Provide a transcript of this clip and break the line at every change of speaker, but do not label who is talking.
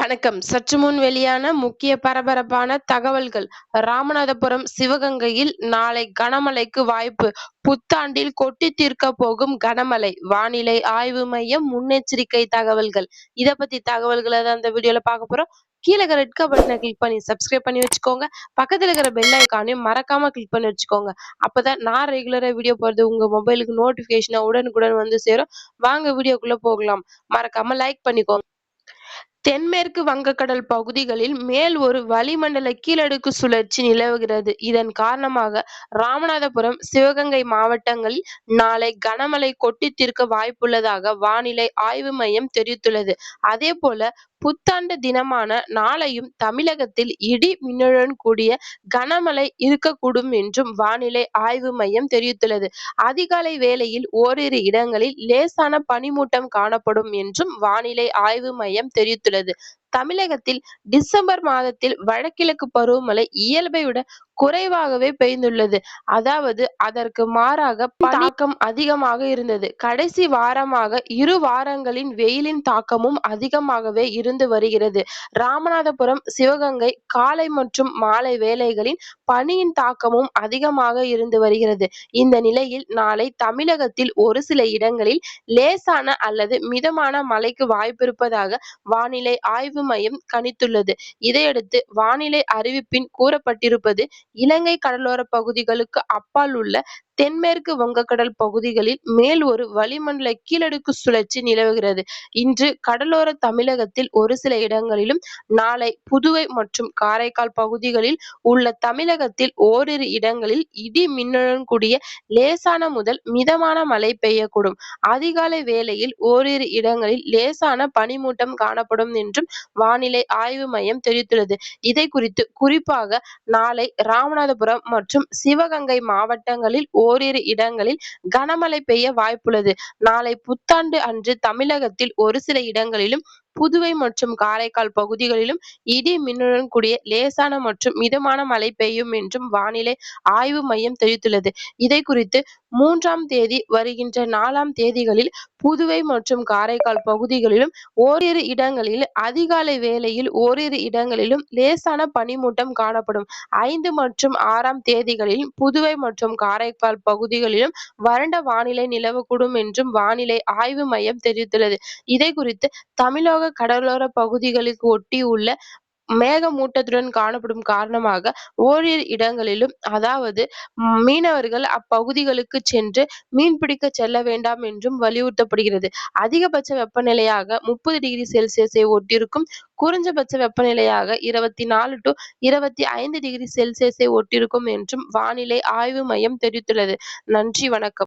வணக்கம். சற்று முன் வெளியான முக்கிய பரபரப்பான தகவல்கள். ராமநாதபுரம் சிவகங்கையில் நாளை கனமழைக்கு வாய்ப்பு. புத்தாண்டில் கொட்டி தீர்க்க போகும் கனமழை. வானிலை ஆய்வு மையம் முன்னெச்சரிக்கை தகவல்கள். இத பத்தி தகவல்களை தான் அந்த வீடியோல பார்க்க போறோம். கீழே ரெட் பட்டனை கிளிக் பண்ணி சப்ஸ்கிரைப் பண்ணி வச்சுக்கோங்க. பக்கத்துல இருக்கிற பெல் ஐக்கானையும் மறக்காம கிளிக் பண்ணி வச்சுக்கோங்க. அப்பதான் நான் ரெகுலரா வீடியோ போறது உங்க மொபைலுக்கு நோட்டிபிகேஷன் உடனுக்குடன் வந்து சேரும். வாங்க வீடியோக்குள்ள போகலாம். மறக்காம லைக் பண்ணிக்கோங்க. தென்மேற்கு வங்கக்கடல் பகுதிகளில் மேல் ஒரு வளிமண்டல கீழடுக்கு சுழற்சி நிலவுகிறது. இதன் காரணமாக ராமநாதபுரம் சிவகங்கை மாவட்டங்களில் நாளை கனமழை கொட்டி தீர்க்க வாய்ப்புள்ளதாக வானிலை ஆய்வு மையம் தெரிவித்துள்ளது. அதேபோல புத்தாண்டு தினமான நாளையும் தமிழகத்தில் இடி மின்னலுடன் கூடிய கனமழை இருக்கக்கூடும் என்றும் வானிலை ஆய்வு மையம் தெரிவித்துள்ளது. அதிகாலை வேளையில் ஓரிரு இடங்களில் லேசான பனிமூட்டம் காணப்படும் என்றும் வானிலை ஆய்வு மையம் தெரிவித்துள்ளது. தமிழகத்தில் டிசம்பர் மாதத்தில் வடகிழக்கு பருவமழை இயல்பை விட குறைவாகவே பெய்துள்ளது அதாவது அதற்கு மாறாக தாக்கம் அதிகமாக இருந்தது. கடைசி வாரமாக இரு வாரங்களின் வெயிலின் தாக்கமும் அதிகமாகவே இருந்து வருகிறது. ராமநாதபுரம் சிவகங்கை காலை மற்றும் மாலை வேளைகளின் பனியின் தாக்கமும் அதிகமாக இருந்து வருகிறது. இந்த நிலையில் நாளை தமிழகத்தில் ஒரு சில இடங்களில் லேசான அல்லது மிதமான மழைக்கு வாய்ப்பிருப்பதாக வானிலை ஆய்வு மையம் கணித்துள்ளது. இதையடுத்து வானிலை அறிவிப்பின் கூறப்பட்டிருப்பது இலங்கை கடலோர பகுதிகளுக்கு அப்பால் உள்ள தென்மேற்கு வங்கக்கடல் பகுதிகளில் மேல் ஒரு வளிமண்டல கீழடுக்கு சுழற்சி நிலவுகிறது. இன்று கடலோர தமிழகத்தில் ஒரு சில இடங்களிலும் நாளை புதுவை மற்றும் காரைக்கால் பகுதிகளில் உள்ள தமிழகத்தில் ஓரிரு இடங்களில் இடி மின்னலுடன் கூடிய லேசான முதல் மிதமான மழை பெய்யக்கூடும். அதிகாலை வேளையில் ஓரிரு இடங்களில் லேசான பனிமூட்டம் காணப்படும் என்றும் வானிலை ஆய்வு மையம் தெரிவித்துள்ளது. இதை குறித்து குறிப்பாக நாளை ராமநாதபுரம் மற்றும் சிவகங்கை மாவட்டங்களில் ஓரிரு இடங்களில் கனமழை பெய்ய வாய்ப்புள்ளது. நாளை புத்தாண்டு அன்று தமிழகத்தில் ஒரு சில இடங்களிலும் புதுவை மற்றும் காரைக்கால் பகுதிகளிலும் இடி மின்னலுடன் கூடிய லேசான மற்றும் மிதமான மழை பெய்யும் என்றும் வானிலை ஆய்வு மையம் தெரிவித்துள்ளது. இதை குறித்து மூன்றாம் தேதி வருகின்ற நாலாம் தேதிகளில் புதுவை மற்றும் காரைக்கால் பகுதிகளிலும் ஓரிரு இடங்களில் அதிகாலை வேளையில் ஓரிரு இடங்களிலும் லேசான பனிமூட்டம் காணப்படும். ஐந்து மற்றும் ஆறாம் தேதிகளில் புதுவை மற்றும் காரைக்கால் பகுதிகளிலும் வறண்ட வானிலை நிலவக்கூடும் என்றும் வானிலை ஆய்வு மையம் தெரிவித்துள்ளது. இதை குறித்து தமிழக கடலோர பகுதிகளுக்கு ஒட்டியுள்ள மேகமூட்டத்துடன் காணப்படும் காரணமாக ஓரிரு இடங்களிலும் அதாவது மீனவர்கள் அப்பகுதிகளுக்கு சென்று மீன் பிடிக்க செல்ல வேண்டாம் என்றும் வலியுறுத்தப்படுகிறது. அதிகபட்ச வெப்பநிலையாக முப்பது டிகிரி செல்சியஸை ஒட்டிருக்கும் குறைஞ்சபட்ச வெப்பநிலையாக இருபத்தி நாலு டு இருபத்தி ஐந்து டிகிரி செல்சியஸை ஒட்டிருக்கும் என்றும் வானிலை ஆய்வு மையம் தெரிவித்துள்ளது. நன்றி வணக்கம்.